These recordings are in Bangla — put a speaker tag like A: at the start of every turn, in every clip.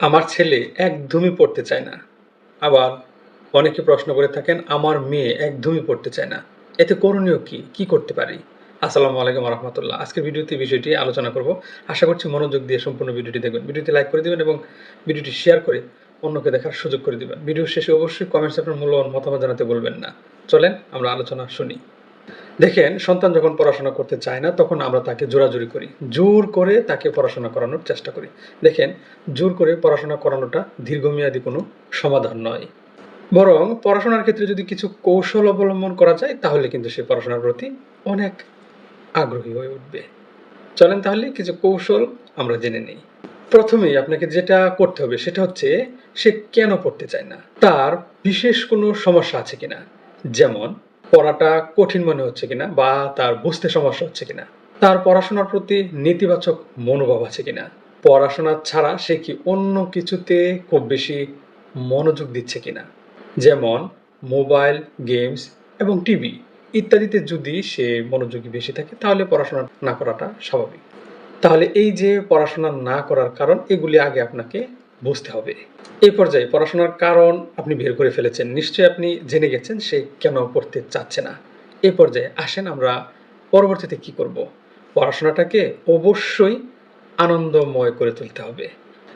A: আমার ছেলে একদমই পড়তে চায় না। আবার অনেকে প্রশ্ন করে থাকেন, আমার মেয়ে একদমই পড়তে চায় না। এতে করণীয় কি? কি করতে পারি? আসসালামু আলাইকুম রহমতুল্লাহ আজকের ভিডিওতে বিষয়টি আলোচনা করব। আশা করছি মনোযোগ দিয়ে সম্পূর্ণ ভিডিওটি দেখবেন। ভিডিওটি লাইক করে দিবেন এবং ভিডিওটি শেয়ার করে অন্যকে দেখার সুযোগ করে দেবেন। ভিডিও শেষে অবশ্যই কমেন্টস আপনার মূল্যবান মতামত জানাতে বলবেন না। চলেন আমরা আলোচনা শুনি। দেখেন, সন্তান যখন পড়াশোনা করতে চায় না, তখন আমরা তাকে জোরাজুরি করি। জোর করে তাকে পড়াশোনা করানোর চেষ্টা করি। দেখেন, জোর করে পড়াশোনা করানোটা দীর্ঘমেয়াদী কোনো সমাধান নয়। বরং পড়াশোনার ক্ষেত্রে যদি কিছু কৌশল অবলম্বন করা যায়, তাহলে কিন্তু সে পড়াশোনার প্রতি অনেক আগ্রহী হয়ে উঠবে। চলেন তাহলে কিছু কৌশল আমরা জেনে নিই। প্রথমেই আপনাকে যেটা করতে হবে, সেটা হচ্ছে সে কেন পড়তে চায় না? তার বিশেষ কোনো সমস্যা আছে কিনা? যেমন পড়াটা কঠিন মনে হচ্ছে কিনা বা তার বুঝতে সমস্যা হচ্ছে কিনা? তার পড়াশোনার প্রতি নেতিবাচক মনোভাব আছে কিনা? পড়াশোনা ছাড়া সে কি অন্য কিছুতে খুব বেশি মনোযোগ দিচ্ছে কিনা? যেমন মোবাইল, গেমস এবং টিভি ইত্যাদিতে যদি সে মনোযোগী বেশি থাকে, তাহলে পড়াশোনা না করাটা স্বাভাবিক। তাহলে এই যে পড়াশোনা না করার কারণ, এগুলি আগে আপনাকে বুঝতে হবে। এই পর্যায়ে পড়াশোনার কারণ আপনি বের করে ফেলেছেন। নিশ্চয়ই আপনি জেনে গেছেন সে কেন পড়তে চাচ্ছে না। এ পর্যায়ে আসেন আমরা পরবর্তীতে কি করব? পড়াশোনাটাকে অবশ্যই আনন্দময় করে তুলতে হবে।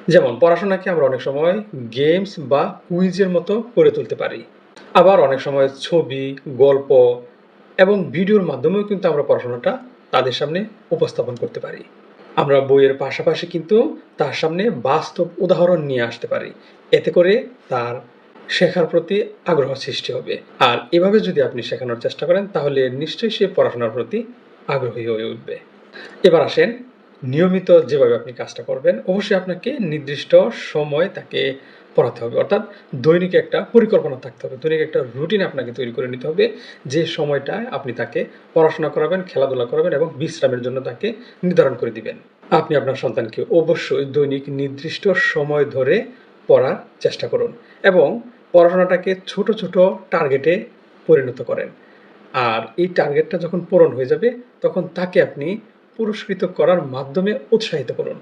A: যেমন পড়াশোনাকে আমরা অনেক সময় গেমস বা কুইজের মতো করে তুলতে পারি। আবার অনেক সময় ছবি, গল্প এবং ভিডিওর মাধ্যমেও কিন্তু আমরা পড়াশোনাটা তাদের সামনে উপস্থাপন করতে পারি। আমরা বইয়ের পাশাপাশি কিন্তু তার সামনে বাস্তব উদাহরণ নিয়ে আসতে পারি। এতে করে তার শেখার প্রতি আগ্রহ সৃষ্টি হবে। আর এভাবে যদি আপনি শেখানোর চেষ্টা করেন, তাহলে নিশ্চয়ই সে পড়াশোনার প্রতি আগ্রহী হয়ে উঠবে। এবার আসেন, নিয়মিত যেভাবে আপনি কাজটা করবেন, অবশ্যই আপনাকে নির্দিষ্ট সময় তাকে পড়াতে হবে। অর্থাৎ দৈনিক একটা পরিকল্পনা থাকতে হবে। দৈনিক একটা রুটিন আপনাকে তৈরি করে নিতে হবে। যে সময়টায় আপনি তাকে পড়াশোনা করাবেন, খেলাধুলা করাবেন এবং বিশ্রামের জন্য তাকে নির্ধারণ করে দিবেন। আপনি আপনার সন্তানকে অবশ্যই দৈনিক নির্দিষ্ট সময় ধরে পড়ার চেষ্টা করুন এবং পড়াশোনাটাকে ছোট ছোট টার্গেটে পরিণত করেন। আর এই টার্গেটটা যখন পূরণ হয়ে যাবে, তখন তাকে আপনি পুরস্কৃত করার মাধ্যমে উৎসাহিত করুন।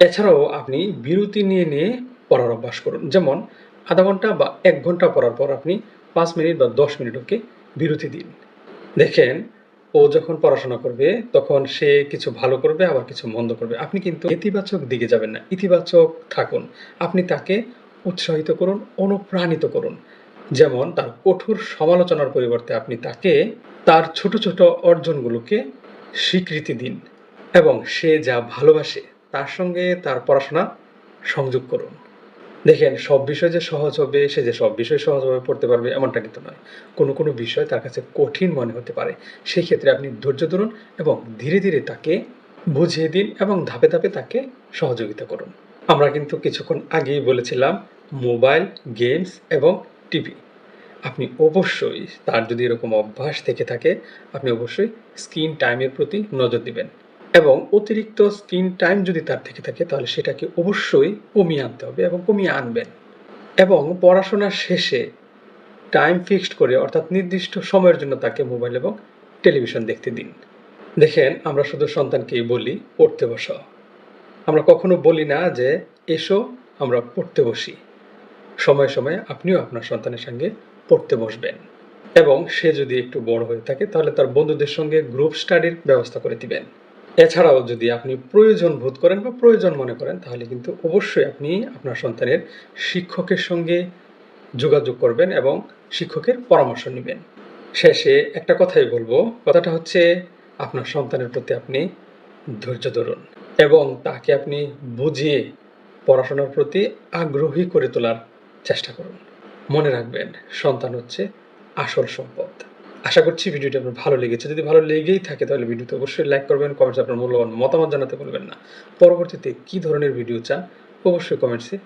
A: এছাড়াও আপনি বিরতি নিয়ে নিয়ে পড়ার অভ্যাস করুন। যেমন, আধা ঘণ্টা বা এক ঘণ্টা পড়ার পর আপনি পাঁচ মিনিট বা দশ মিনিট ওকে বিরতি দিন। দেখেন, ও যখন পড়াশোনা করবে, তখন সে কিছু ভালো করবে, আবার কিছু মন্দ করবে। আপনি কিন্তু ইতিবাচক দিকে যাবেন না। ইতিবাচক থাকুন। আপনি তাকে উৎসাহিত করুন, অনুপ্রাণিত করুন। যেমন, তার কঠোর সমালোচনার পরিবর্তে আপনি তাকে তার ছোট ছোট অর্জনগুলোকে স্বীকৃতি দিন এবং সে যা ভালোবাসে, তার সঙ্গে তার পড়াশোনা সংযোগ করুন। দেখেন, সব বিষয় যে সহজ হবে, সে যে সব বিষয় সহজভাবে পড়তে পারবে এমনটা কিন্তু নয়। কোনো কোনো বিষয় তার কাছে কঠিন মনে হতে পারে। সেই ক্ষেত্রে আপনি ধৈর্য ধরুন এবং ধীরে ধীরে তাকে বুঝিয়ে দিন এবং ধাপে ধাপে তাকে সহযোগিতা করুন। আমরা কিন্তু কিছুক্ষণ আগেই বলেছিলাম, মোবাইল, গেমস এবং টিভি। আপনি অবশ্যই তার যদি এরকম অভ্যাস থেকে থাকে, আপনি অবশ্যই স্ক্রিন টাইমের প্রতি নজর দিবেন। এবং অতিরিক্ত স্ক্রিন টাইম যদি তার থেকে থাকে, তাহলে সেটাকে অবশ্যই কমিয়ে আনতে হবে এবং কমিয়ে আনবেন। এবং পড়াশোনা শেষে টাইম ফিক্সড করে, অর্থাৎ নির্দিষ্ট সময়ের জন্য তাকে মোবাইল এবং টেলিভিশন দেখতে দিন। দেখেন, আমরা শুধু সন্তানকেই বলি, পড়তে বসো। আমরা কখনো বলি না যে, এসো, আমরা পড়তে বসি। সময় সময়ে আপনিও আপনার সন্তানের সঙ্গে পড়তে বসবেন। এবং সে যদি একটু বড় হয়ে থাকে, তাহলে তার বন্ধুদের সঙ্গে গ্রুপ স্টাডির ব্যবস্থা করে দিবেন। এছাড়াও যদি আপনি প্রয়োজন বোধ করেন বা প্রয়োজন মনে করেন, তাহলে কিন্তু অবশ্যই আপনি আপনার সন্তানের শিক্ষকের সঙ্গে যোগাযোগ করবেন এবং শিক্ষকের পরামর্শ নেবেন। শেষে একটা কথাই বলব, কথাটা হচ্ছে আপনার সন্তানের প্রতি আপনি ধৈর্য ধরুন এবং তাকে আপনি বুঝিয়ে পড়াশোনার প্রতি আগ্রহী করে তোলার চেষ্টা করুন। মনে রাখবেন, সন্তান হচ্ছে আসল সম্পদ। আশা করছি ভিডিওটি আপনার ভালো লেগেছে। যদি ভালো লেগেই থাকে তাহলে ভিডিওতে অবশ্যই লাইক করবেন কমেন্টস আপনার মূল্যবান মতামত জানাতে বলবেন না। পরবর্তীতে কি ধরনের ভিডিও চান অবশ্যই কমেন্টসে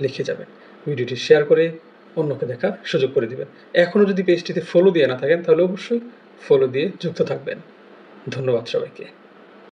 A: লিখে যাবেন। ভিডিওটি শেয়ার করে অন্যকে দেখার সুযোগ করে দেবেন। এখনও যদি পেজটিতে ফলো দিয়ে না থাকেন তাহলে অবশ্যই ফলো দিয়ে যুক্ত থাকবেন। ধন্যবাদ সবাইকে।